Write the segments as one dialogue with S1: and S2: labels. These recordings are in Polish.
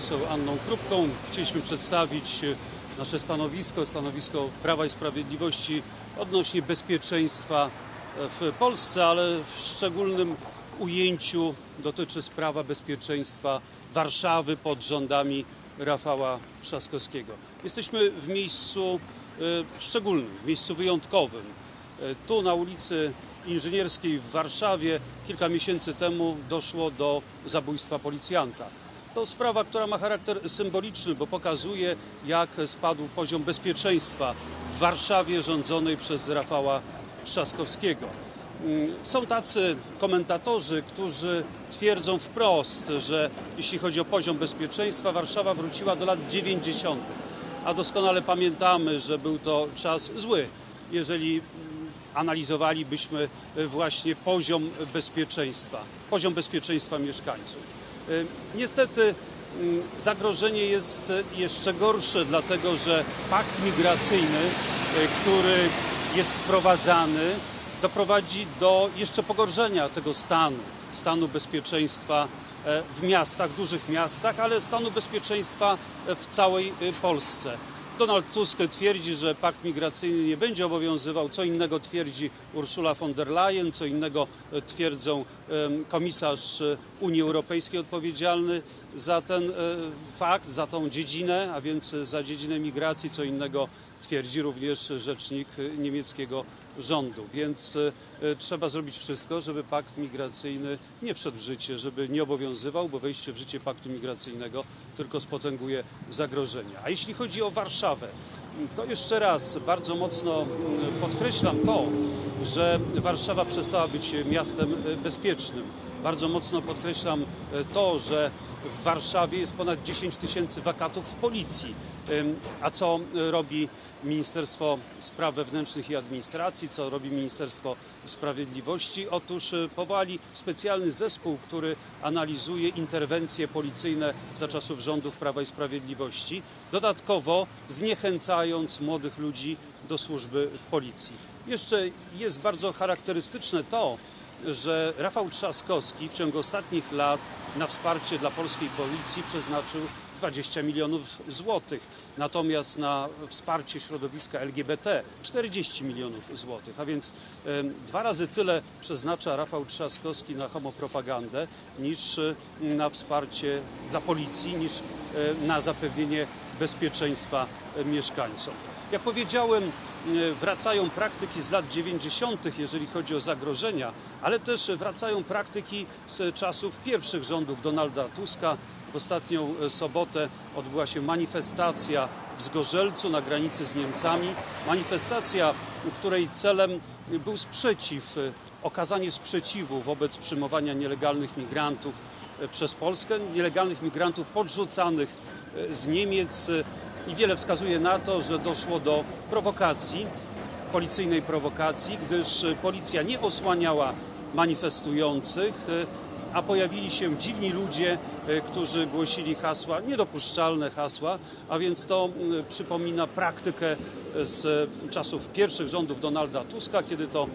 S1: poseł Anną Krupką. Chcieliśmy przedstawić e, nasze stanowisko, stanowisko Prawa i Sprawiedliwości odnośnie bezpieczeństwa e, w Polsce, ale w szczególnym ujęciu dotyczy sprawa bezpieczeństwa Warszawy pod rządami Rafała Trzaskowskiego. Jesteśmy w miejscu e, szczególnym, w miejscu wyjątkowym. Tu na ulicy Inżynierskiej w Warszawie kilka miesięcy temu doszło do zabójstwa policjanta. To sprawa, która ma charakter symboliczny, bo pokazuje, jak spadł poziom bezpieczeństwa w Warszawie rządzonej przez Rafała Trzaskowskiego. Mm, Są tacy komentatorzy, którzy twierdzą wprost, że jeśli chodzi o poziom bezpieczeństwa, Warszawa wróciła do lat 90., a doskonale pamiętamy, że był to czas zły, jeżeli mm, analizowalibyśmy y, właśnie poziom bezpieczeństwa, poziom bezpieczeństwa mieszkańców. Y, Niestety mm, zagrożenie jest y, jeszcze gorsze, dlatego że pakt migracyjny, y, który jest wprowadzany, doprowadzi do jeszcze pogorszenia tego stanu, stanu bezpieczeństwa e, w miastach, dużych miastach, ale stanu bezpieczeństwa w całej Polsce. Donald Tusk twierdzi, że pakt migracyjny nie będzie obowiązywał. Co innego twierdzi Ursula von der Leyen, co innego twierdzą komisarz e, Unii Europejskiej odpowiedzialny za ten e, fakt, za tą dziedzinę, a więc za dziedzinę migracji, co innego twierdzi również rzecznik e, niemieckiego rządu. Więc e, e, trzeba zrobić wszystko, żeby pakt migracyjny nie wszedł w życie, żeby nie obowiązywał, bo wejście w życie paktu migracyjnego tylko spotęguje zagrożenia. A jeśli chodzi o Warszawę, to jeszcze raz bardzo mocno podkreślam to, że Warszawa przestała być miastem e, bezpiecznym. Bardzo mocno podkreślam e, to, że w Warszawie jest ponad 10 tysięcy wakatów w policji. A co robi Ministerstwo Spraw Wewnętrznych i Administracji, co robi Ministerstwo Sprawiedliwości? Otóż e, powołali specjalny zespół, który analizuje interwencje policyjne za czasów rządów Prawa i Sprawiedliwości, dodatkowo zniechęcając młodych ludzi do służby w policji. Jeszcze jest bardzo charakterystyczne to, że Rafał Trzaskowski w ciągu ostatnich lat na wsparcie dla polskiej policji przeznaczył 20 milionów złotych, natomiast na wsparcie środowiska LGBT 40 milionów złotych, a więc dwa razy tyle przeznacza Rafał Trzaskowski na homopropagandę niż na wsparcie dla policji, niż na zapewnienie bezpieczeństwa mieszkańcom. Jak powiedziałem, wracają praktyki z lat 90., jeżeli chodzi o zagrożenia, ale też wracają praktyki z czasów pierwszych rządów Donalda Tuska. W ostatnią e, sobotę odbyła się manifestacja w Zgorzelcu na granicy z Niemcami. Manifestacja, której celem był sprzeciw, e, okazanie sprzeciwu wobec przyjmowania nielegalnych migrantów e, przez Polskę, nielegalnych migrantów podrzucanych z Niemiec. I wiele wskazuje na to, że doszło do prowokacji, policyjnej prowokacji, gdyż policja nie osłaniała manifestujących, e, a pojawili się dziwni ludzie, e, którzy głosili hasła, niedopuszczalne hasła, a więc to przypomina praktykę z czasów pierwszych rządów Donalda Tuska, kiedy to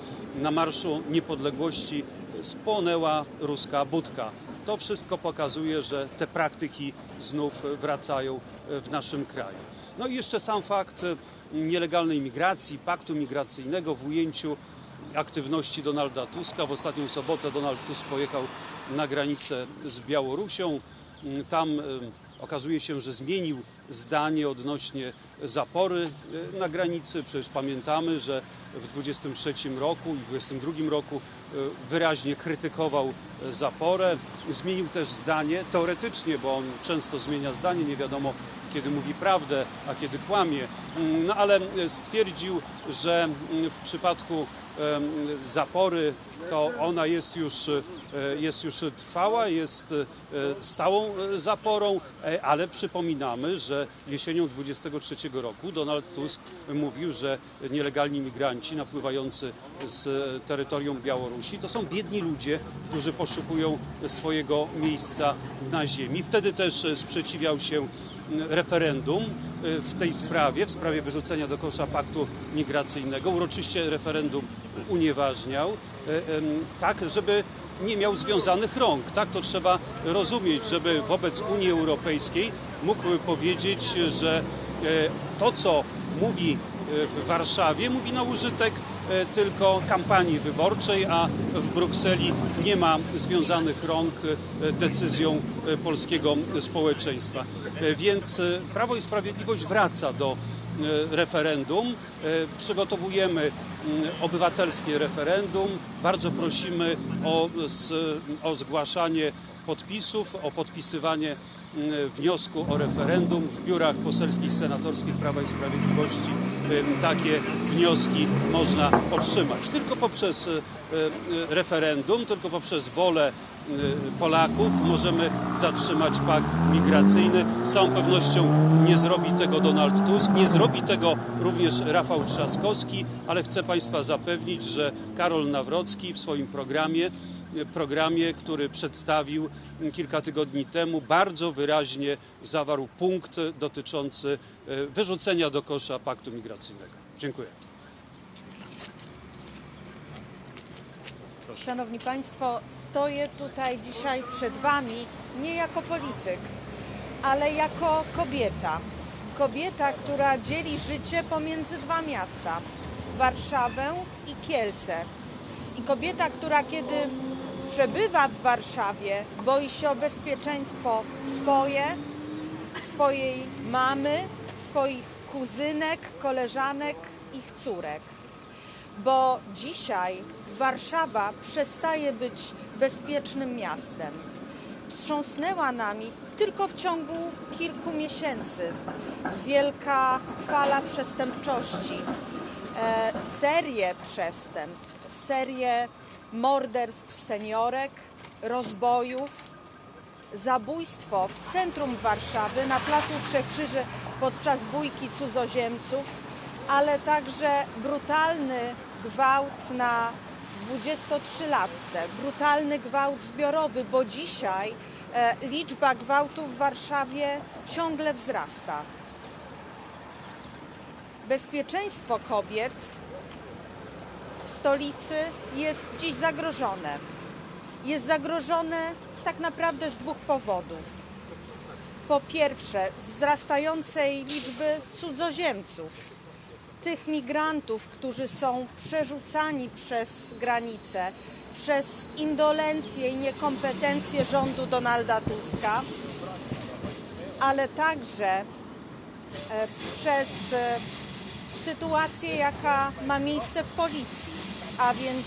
S1: na Marszu Niepodległości spłonęła ruska budka. To wszystko pokazuje, że te praktyki znów wracają w naszym kraju. No i jeszcze sam fakt nielegalnej migracji, paktu migracyjnego w ujęciu aktywności Donalda Tuska. W ostatnią sobotę Donald Tusk pojechał na granicę z Białorusią. Tam okazuje się, że zmienił zdanie odnośnie zapory e, na granicy. Przecież pamiętamy, że w 23 roku i w 22 roku e, wyraźnie krytykował e, zaporę. Zmienił też zdanie teoretycznie, bo on często zmienia zdanie, nie wiadomo kiedy mówi prawdę, a kiedy kłamie. Mm, No ale stwierdził, że mm, w przypadku zapory to ona jest już, jest już trwała, jest stałą zaporą, ale przypominamy, że jesienią 23 roku Donald Tusk mówił, że nielegalni migranci napływający z terytorium Białorusi to są biedni ludzie, którzy poszukują swojego miejsca na ziemi. Wtedy też sprzeciwiał się referendum w tej sprawie, w sprawie wyrzucenia do kosza paktu migracyjnego. Uroczyście referendum unieważniał, tak żeby nie miał związanych rąk. Tak to trzeba rozumieć, żeby wobec Unii Europejskiej mógł powiedzieć, że to, co mówi e, w Warszawie, mówi na użytek e, tylko kampanii wyborczej, a w Brukseli nie ma związanych rąk e, decyzją e, polskiego społeczeństwa. E, Więc e, Prawo i Sprawiedliwość wraca do e, referendum. E, Przygotowujemy mm, obywatelskie referendum. Bardzo prosimy o, o zgłaszanie podpisów, o podpisywanie wniosku o referendum w biurach poselskich, senatorskich Prawa i Sprawiedliwości. Takie wnioski można otrzymać. Tylko poprzez e, e, referendum, tylko poprzez wolę Polaków możemy zatrzymać pakt migracyjny. Z całą pewnością nie zrobi tego Donald Tusk, nie zrobi tego również Rafał Trzaskowski, ale chcę Państwa zapewnić, że Karol Nawrocki w swoim programie programie, który przedstawił kilka tygodni temu, bardzo wyraźnie zawarł punkt dotyczący e, wyrzucenia do kosza paktu migracyjnego. Dziękuję.
S2: Szanowni Państwo, stoję tutaj dzisiaj przed Wami nie jako polityk, ale jako kobieta. Kobieta, która dzieli życie pomiędzy dwa miasta Warszawę i Kielce. I kobieta, która kiedy przebywa w Warszawie, boi się o bezpieczeństwo swoje, swojej mamy, swoich kuzynek, koleżanek, ich córek bo dzisiaj Warszawa przestaje być bezpiecznym miastem. Wstrząsnęła nami tylko w ciągu kilku miesięcy wielka fala przestępczości, e, serie przestępstw, serie morderstw seniorek, rozbojów, zabójstwo w centrum Warszawy na Placu Trzech Krzyży podczas bójki cudzoziemców, ale także brutalny gwałt na 23-latce, brutalny gwałt zbiorowy, bo dzisiaj e, liczba gwałtów w Warszawie ciągle wzrasta. Bezpieczeństwo kobiet stolicy jest dziś zagrożone. Jest zagrożone tak naprawdę z dwóch powodów. Po pierwsze, z wzrastającej liczby cudzoziemców, tych migrantów, którzy są przerzucani przez granicę, przez indolencję i niekompetencje rządu Donalda Tuska, ale także e, przez e, sytuację, jaka ma miejsce w policji, a więc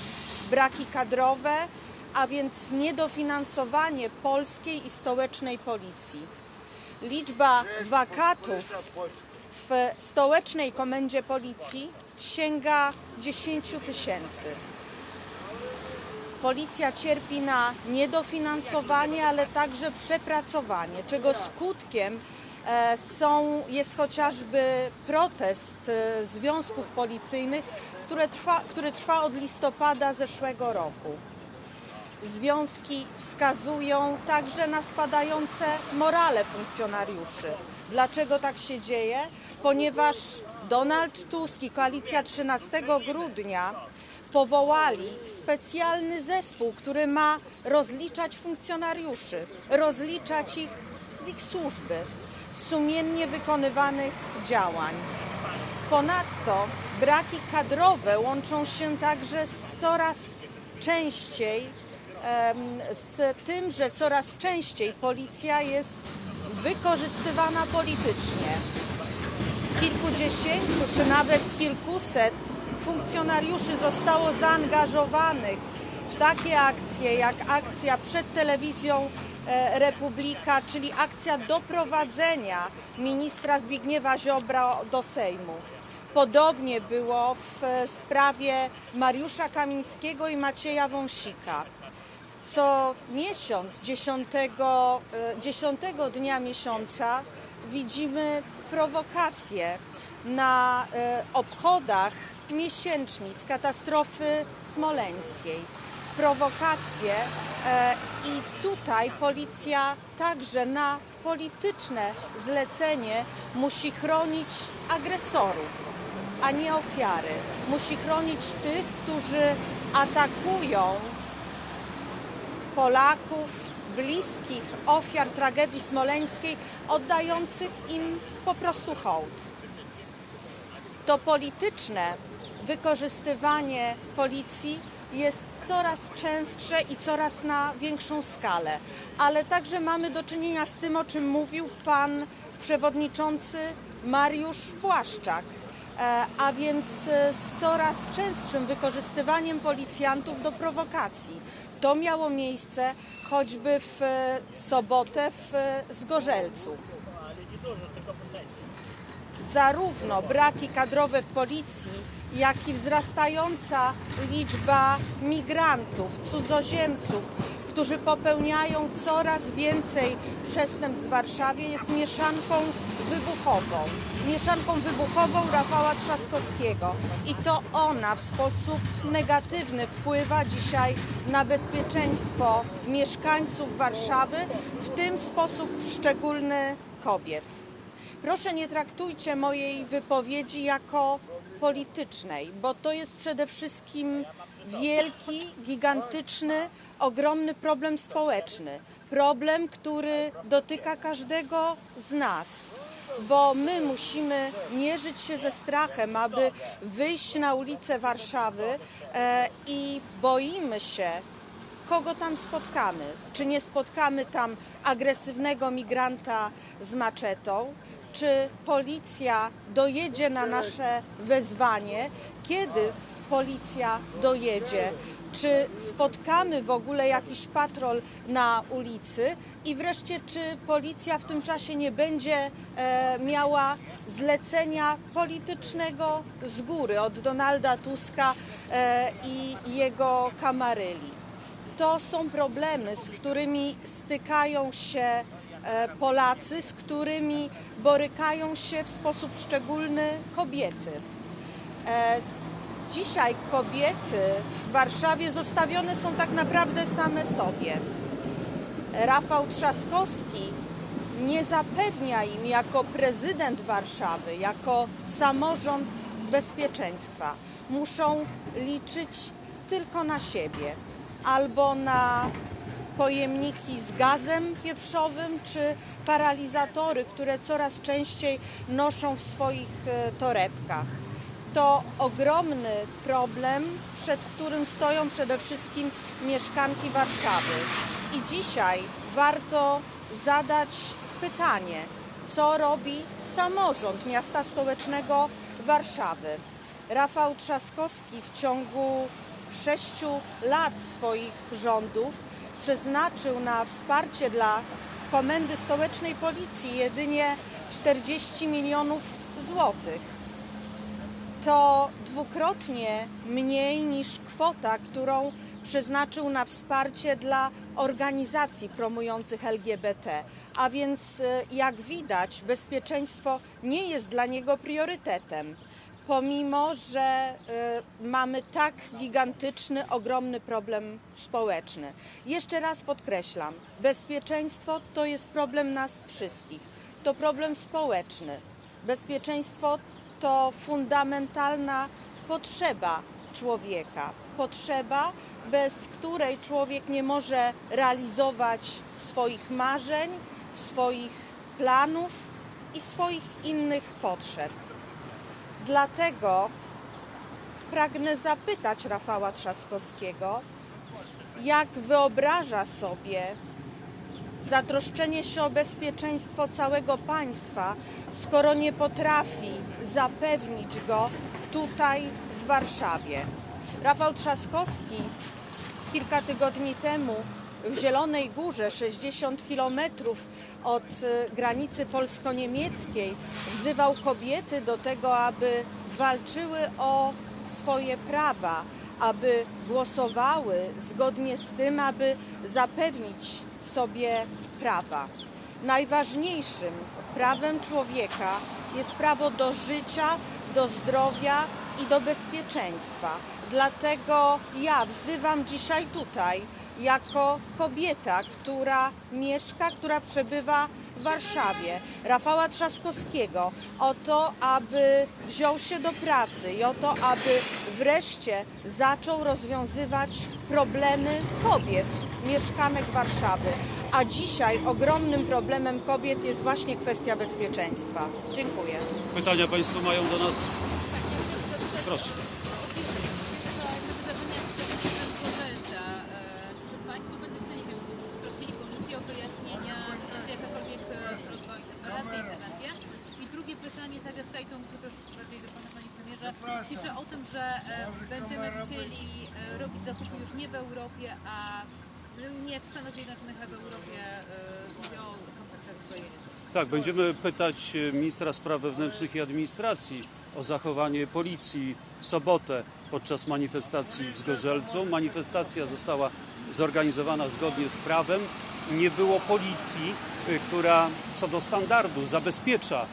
S2: braki kadrowe, a więc niedofinansowanie polskiej i stołecznej policji. Liczba wakatów w stołecznej komendzie policji sięga 10 tysięcy. Policja cierpi na niedofinansowanie, ale także przepracowanie, czego skutkiem są, jest chociażby protest e, związków policyjnych, które trwa, który trwa od listopada zeszłego roku. Związki wskazują także na spadające morale funkcjonariuszy. Dlaczego tak się dzieje? Ponieważ Donald Tusk i koalicja 13 grudnia powołali specjalny zespół, który ma rozliczać funkcjonariuszy, rozliczać ich z ich służby, sumiennie wykonywanych działań. Ponadto braki kadrowe łączą się także z coraz częściej z tym, że coraz częściej policja jest wykorzystywana politycznie. Kilkudziesięciu czy nawet kilkuset funkcjonariuszy zostało zaangażowanych w takie akcje jak akcja przed telewizją Republika, czyli akcja doprowadzenia ministra Zbigniewa Ziobra do Sejmu. Podobnie było w e, sprawie Mariusza Kamińskiego i Macieja Wąsika. Co miesiąc, 10, e, 10 dnia miesiąca, widzimy prowokacje na e, obchodach miesięcznic katastrofy smoleńskiej. Prowokacje e, i tutaj policja także na polityczne zlecenie musi chronić agresorów, a nie ofiary. Musi chronić tych, którzy atakują Polaków, bliskich ofiar tragedii smoleńskiej, oddających im po prostu hołd. To polityczne wykorzystywanie policji jest coraz częstsze i coraz na większą skalę, ale także mamy do czynienia z tym, o czym mówił pan przewodniczący Mariusz Płaszczak, e, a więc e, z coraz częstszym wykorzystywaniem policjantów do prowokacji. To miało miejsce choćby w e, sobotę w Zgorzelcu. Zarówno braki kadrowe w policji, jak i wzrastająca liczba migrantów, cudzoziemców, którzy popełniają coraz więcej przestępstw w Warszawie, jest mieszanką wybuchową. Mieszanką wybuchową Rafała Trzaskowskiego. I to ona w sposób negatywny wpływa dzisiaj na bezpieczeństwo mieszkańców Warszawy, w tym sposób szczególny kobiet. Proszę nie traktujcie mojej wypowiedzi jako politycznej, bo to jest przede wszystkim wielki, gigantyczny, ogromny problem społeczny. Problem, który dotyka każdego z nas, bo my musimy mierzyć się ze strachem, aby wyjść na ulice Warszawy e, i boimy się kogo tam spotkamy. Czy nie spotkamy tam agresywnego migranta z maczetą? Czy policja dojedzie na nasze wezwanie? Kiedy policja dojedzie? Czy spotkamy w ogóle jakiś patrol na ulicy? I wreszcie, czy policja w tym czasie nie będzie e, miała zlecenia politycznego z góry od Donalda Tuska e, i jego kamaryli? to są problemy, z którymi stykają się Polacy, z którymi borykają się w sposób szczególny kobiety. E, Dzisiaj kobiety w Warszawie zostawione są tak naprawdę same sobie. Rafał Trzaskowski nie zapewnia im jako prezydent Warszawy, jako samorząd bezpieczeństwa. Muszą liczyć tylko na siebie albo na pojemniki z gazem pieprzowym czy paralizatory, które coraz częściej noszą w swoich e, torebkach. To ogromny problem, przed którym stoją przede wszystkim mieszkanki Warszawy. I dzisiaj warto zadać pytanie, co robi samorząd miasta stołecznego Warszawy. Rafał Trzaskowski w ciągu sześciu lat swoich rządów przeznaczył na wsparcie dla Komendy Stołecznej Policji jedynie 40 milionów złotych. To dwukrotnie mniej niż kwota, którą przeznaczył na wsparcie dla organizacji promujących LGBT. A więc, e, jak widać, bezpieczeństwo nie jest dla niego priorytetem pomimo że y, mamy tak gigantyczny, ogromny problem społeczny. Jeszcze raz podkreślam, bezpieczeństwo to jest problem nas wszystkich. To problem społeczny. Bezpieczeństwo to fundamentalna potrzeba człowieka. Potrzeba, bez której człowiek nie może realizować swoich marzeń, swoich planów i swoich innych potrzeb. Dlatego pragnę zapytać Rafała Trzaskowskiego, jak wyobraża sobie zatroszczenie się o bezpieczeństwo całego państwa, skoro nie potrafi zapewnić go tutaj w Warszawie. Rafał Trzaskowski kilka tygodni temu w Zielonej Górze, 60 kilometrów od e, granicy polsko-niemieckiej, wzywał kobiety do tego, aby walczyły o swoje prawa, aby głosowały zgodnie z tym, aby zapewnić sobie prawa. Najważniejszym prawem człowieka jest prawo do życia, do zdrowia i do bezpieczeństwa. Dlatego ja wzywam dzisiaj tutaj jako kobieta, która mieszka, która przebywa w Warszawie Rafała Trzaskowskiego o to, aby wziął się do pracy i o to, aby wreszcie zaczął rozwiązywać problemy kobiet, mieszkanek Warszawy. A dzisiaj ogromnym problemem kobiet jest właśnie kwestia bezpieczeństwa. Dziękuję.
S1: Pytania Państwo mają do nas? Proszę.
S3: Czy Państwo będziecie nie wiem, prosili policję o wyjaśnienia, czy będzie jakakolwiek e, rozwój, relacje, interwencje? I drugie pytanie, tak jak tutaj to to też bardziej do Pana Panie Premierze, pisze o tym, że e, będziemy chcieli e, robić zakupy już nie w Europie, a w- nie w Stanach Zjednoczonych, a w Europie kontraktach zbrojenia.
S1: Tak, będziemy pytać e, ministra spraw wewnętrznych i administracji o zachowanie policji w sobotę podczas manifestacji w Zgorzelcu. Manifestacja została zorganizowana zgodnie z prawem. Nie było policji, e, która co do standardu zabezpiecza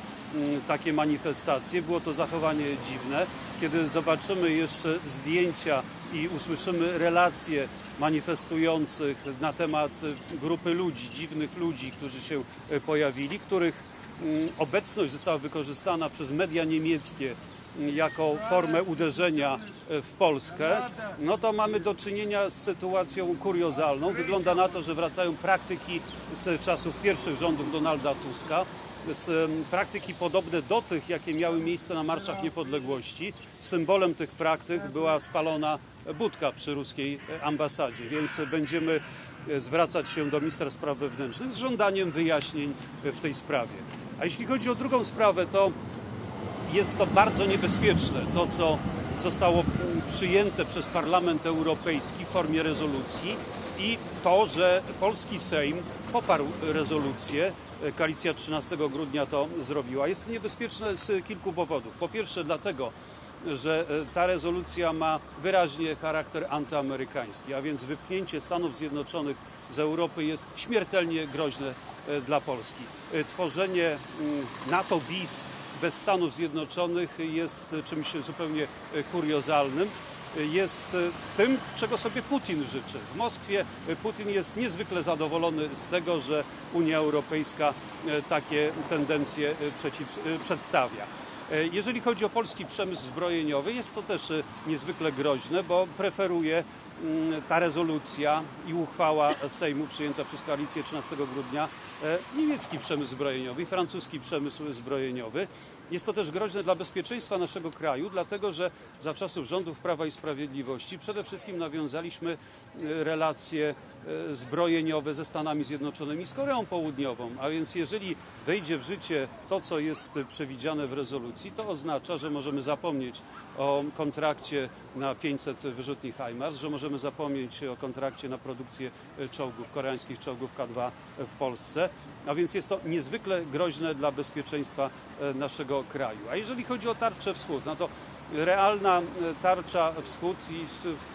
S1: takie manifestacje. Było to zachowanie dziwne. Kiedy zobaczymy jeszcze zdjęcia i usłyszymy relacje manifestujących na temat e, grupy ludzi, dziwnych ludzi, którzy się e, pojawili, których mm, obecność została wykorzystana przez media niemieckie mm, jako formę uderzenia e, w Polskę, no to mamy do czynienia z sytuacją kuriozalną. Wygląda na to, że wracają praktyki z czasów pierwszych rządów Donalda Tuska, praktyki podobne do tych, jakie miały miejsce na Marszach Niepodległości. Symbolem tych praktyk była spalona budka przy ruskiej e, ambasadzie, więc będziemy e, zwracać się do ministra spraw wewnętrznych z żądaniem wyjaśnień e, w tej sprawie. A jeśli chodzi o drugą sprawę, to jest to bardzo niebezpieczne, to co zostało przyjęte przez Parlament Europejski w formie rezolucji i to, że polski Sejm poparł rezolucję, koalicja 13 grudnia to zrobiła. Jest niebezpieczne z kilku powodów. Po pierwsze dlatego, że e, ta rezolucja ma wyraźnie charakter antyamerykański, a więc wypchnięcie Stanów Zjednoczonych z Europy jest śmiertelnie groźne e, dla Polski. E, Tworzenie mm, NATO bis bez Stanów Zjednoczonych jest czymś zupełnie kuriozalnym. Jest e, tym, czego sobie Putin życzy. W Moskwie e, Putin jest niezwykle zadowolony z tego, że Unia Europejska e, takie tendencje przeciw, przedstawia. Jeżeli chodzi o polski przemysł zbrojeniowy, jest to też niezwykle groźne, bo preferuje ta rezolucja i uchwała Sejmu przyjęta przez koalicję 13 grudnia e, niemiecki przemysł zbrojeniowy i francuski przemysł zbrojeniowy. Jest to też groźne dla bezpieczeństwa naszego kraju, dlatego że za czasów rządów Prawa i Sprawiedliwości przede wszystkim nawiązaliśmy e, relacje e, zbrojeniowe ze Stanami Zjednoczonymi, z Koreą Południową. A więc jeżeli wejdzie w życie to, co jest przewidziane w rezolucji, to oznacza, że możemy zapomnieć o kontrakcie na 500 wyrzutni HIMARS, że możemy zapomnieć o kontrakcie na produkcję czołgów, koreańskich czołgów K2 w Polsce. A więc jest to niezwykle groźne dla bezpieczeństwa e, naszego kraju. A jeżeli chodzi o tarczę wschód, no to realna e, tarcza wschód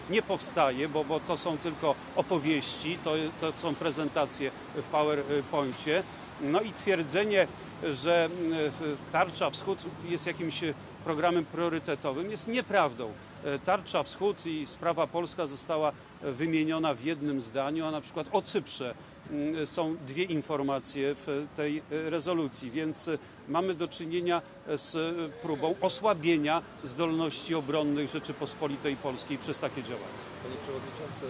S1: nie powstaje, bo, bo to są tylko opowieści, to, to są prezentacje w PowerPoincie. No i twierdzenie, że e, tarcza wschód jest jakimś programem priorytetowym jest nieprawdą. E, Tarcza Wschód i sprawa polska została e, wymieniona w jednym zdaniu, a na przykład o Cyprze mm, są dwie informacje w tej e, rezolucji, więc e, mamy do czynienia z e, próbą osłabienia zdolności obronnych Rzeczypospolitej Polskiej przez takie działania.
S4: Panie Przewodniczący,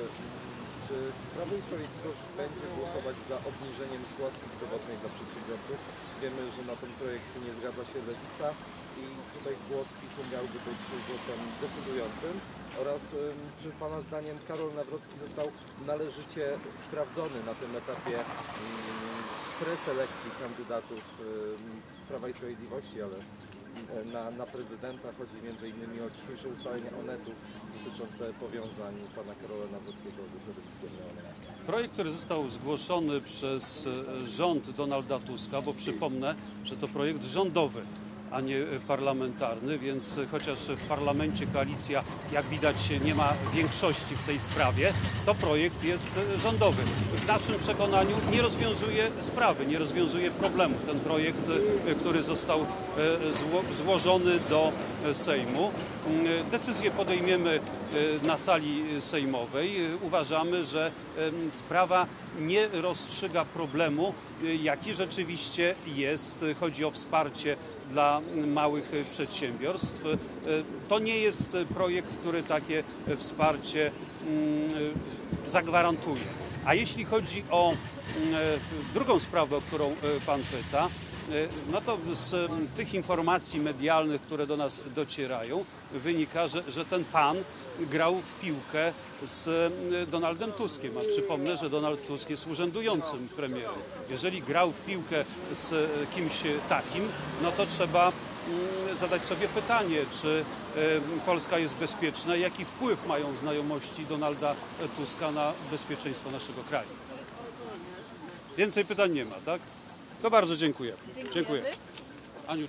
S4: czy Prawo i Sprawiedliwość będzie głosować za obniżeniem składki zdrowotnej dla przedsiębiorców? Wiemy, że na ten projekt nie zgadza się Lewica i tutaj głos PiSu miałby być głosem decydującym. Oraz czy Pana zdaniem Karol Nawrocki został należycie sprawdzony na tym etapie preselekcji kandydatów Prawa i Sprawiedliwości, ale na, na prezydenta. Chodzi innymi o dzisiejsze ustalenia Onetu dotyczące powiązań pana Karola Nawrockiego ze środowiskiem neonazistów.
S1: Projekt, który został zgłoszony przez rząd Donalda Tuska, bo przypomnę, że to projekt rządowy, a nie parlamentarny, więc chociaż w parlamencie koalicja, jak widać, nie ma większości w tej sprawie, to projekt jest rządowy. W naszym przekonaniu nie rozwiązuje sprawy, nie rozwiązuje problemu. Ten projekt, który został e, zło- złożony do Sejmu. Mm, Decyzję podejmiemy e, na sali sejmowej. E, Uważamy, że sprawa nie rozstrzyga problemu, e, jaki rzeczywiście jest. Chodzi o wsparcie dla małych przedsiębiorstw. To nie jest projekt, który takie wsparcie mm, zagwarantuje. A jeśli chodzi o mm, drugą sprawę, o którą Pan pyta, No to z tych informacji medialnych, które do nas docierają, wynika, że, że ten pan grał w piłkę z Donaldem Tuskiem. A przypomnę, że Donald Tusk jest urzędującym premierem. Jeżeli grał w piłkę z e, kimś takim, no to trzeba mm, zadać sobie pytanie, czy Polska jest bezpieczna i jaki wpływ mają znajomości Donalda Tuska na bezpieczeństwo naszego kraju. Więcej pytań nie ma, tak? To bardzo dziękuję. Dziękuję. Aniu,